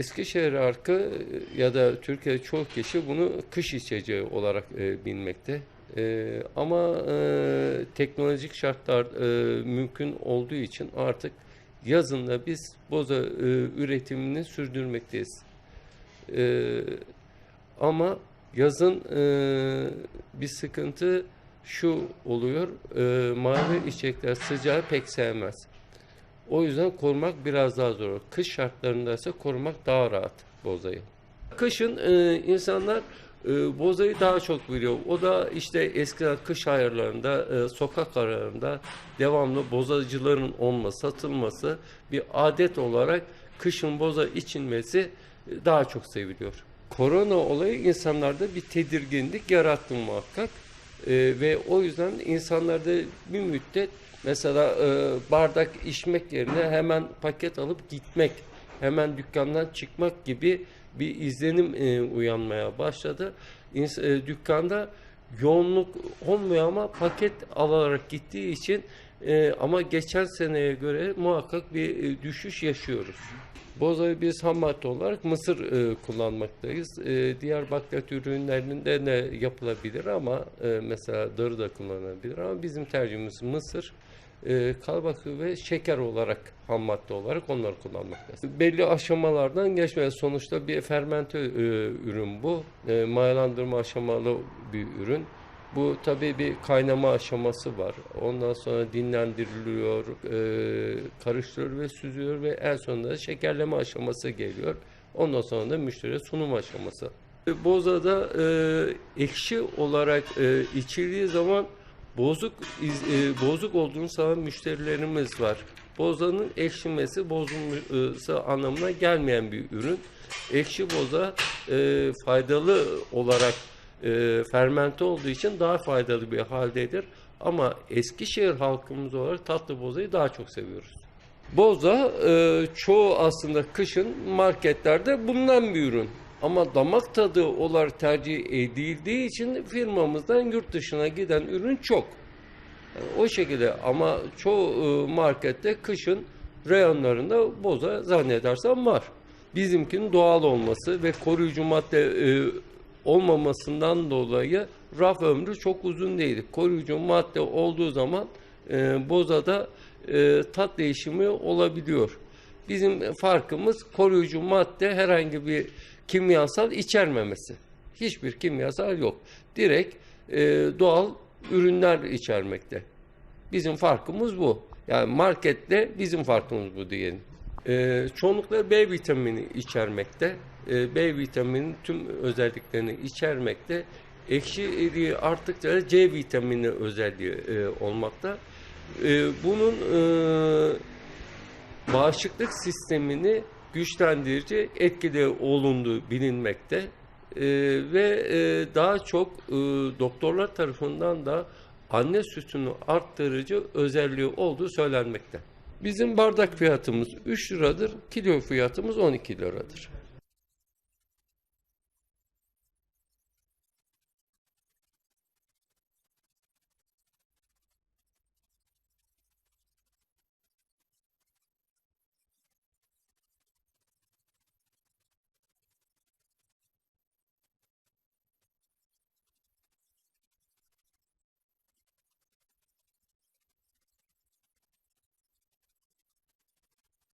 Eskişehir arkı e, ya da Türkiye'de çoğu kişi bunu kış içeceği olarak e, bilmekte. E, ama e, teknolojik şartlar e, mümkün olduğu için artık yazın da biz boza e, üretimini sürdürmekteyiz. E, ama yazın e, bir sıkıntı şu oluyor, e, mavi içecekler sıcağı pek sevmez. O yüzden korumak biraz daha zor. Kış şartlarında ise korumak daha rahat bozayı. Kışın e, insanlar e, bozayı daha çok biliyor. O da işte eskiden kış ayarlarında, e, sokak aralarında devamlı bozacıların olması, satılması bir adet olarak kışın boza içilmesi e, daha çok seviliyor. Korona olayı insanlarda bir tedirginlik yarattı muhakkak. E, ve o yüzden insanlarda bir müddet mesela e, bardak içmek yerine hemen paket alıp gitmek, hemen dükkandan çıkmak gibi bir izlenim e, uyanmaya başladı. İns- e, dükkanda yoğunluk olmuyor ama paket alarak gittiği için e, ama geçen seneye göre muhakkak bir e, düşüş yaşıyoruz. Bozayı biz ham madde olarak mısır e, kullanmaktayız. E, diğer bakliyat ürünlerinde de yapılabilir ama e, mesela darı da kullanılabilir ama bizim tercihimiz mısır, e, kalbak ve şeker olarak ham madde olarak onları kullanmaktayız. Belli aşamalardan geçmeye sonuçta bir fermente e, ürün bu. E, mayalandırma aşamalı bir ürün. Bu tabii bir kaynama aşaması var. Ondan sonra dinlendiriliyor, e, karıştırılıyor ve süzülüyor ve en sonunda da şekerleme aşaması geliyor. Ondan sonra da müşteriye sunum aşaması. E, Bozada e, ekşi olarak e, içildiği zaman bozuk e, bozuk olduğunu sanan müşterilerimiz var. Bozanın ekşimesi bozulması anlamına gelmeyen bir ürün. Ekşi boza e, faydalı olarak e, fermente olduğu için daha faydalı bir haldedir. Ama Eskişehir halkımız olarak tatlı bozayı daha çok seviyoruz. Boza e, çoğu aslında kışın marketlerde bulunan bir ürün. Ama damak tadı olarak tercih edildiği için firmamızdan yurt dışına giden ürün çok. Yani o şekilde ama çoğu e, markette kışın reyonlarında boza zannedersem var. Bizimkinin doğal olması ve koruyucu madde e, olmamasından dolayı raf ömrü çok uzun değil. Koruyucu madde olduğu zaman e, bozada e, tat değişimi olabiliyor. Bizim farkımız koruyucu madde herhangi bir kimyasal içermemesi. Hiçbir kimyasal yok. Direkt e, doğal ürünler içermekte. Bizim farkımız bu. Yani markette bizim farkımız bu diyelim. Ee, çoğunlukla B vitamini içermekte. Ee, B vitaminin tüm özelliklerini içermekte. Ekşiliği arttıkça C vitamini özelliği e, olmakta. Ee, bunun e, bağışıklık sistemini güçlendirici etkili olunduğu bilinmekte. Ee, ve e, daha çok e, doktorlar tarafından da anne sütünü arttırıcı özelliği olduğu söylenmekte. Bizim bardak fiyatımız 3 liradır, kilo fiyatımız 12 liradır.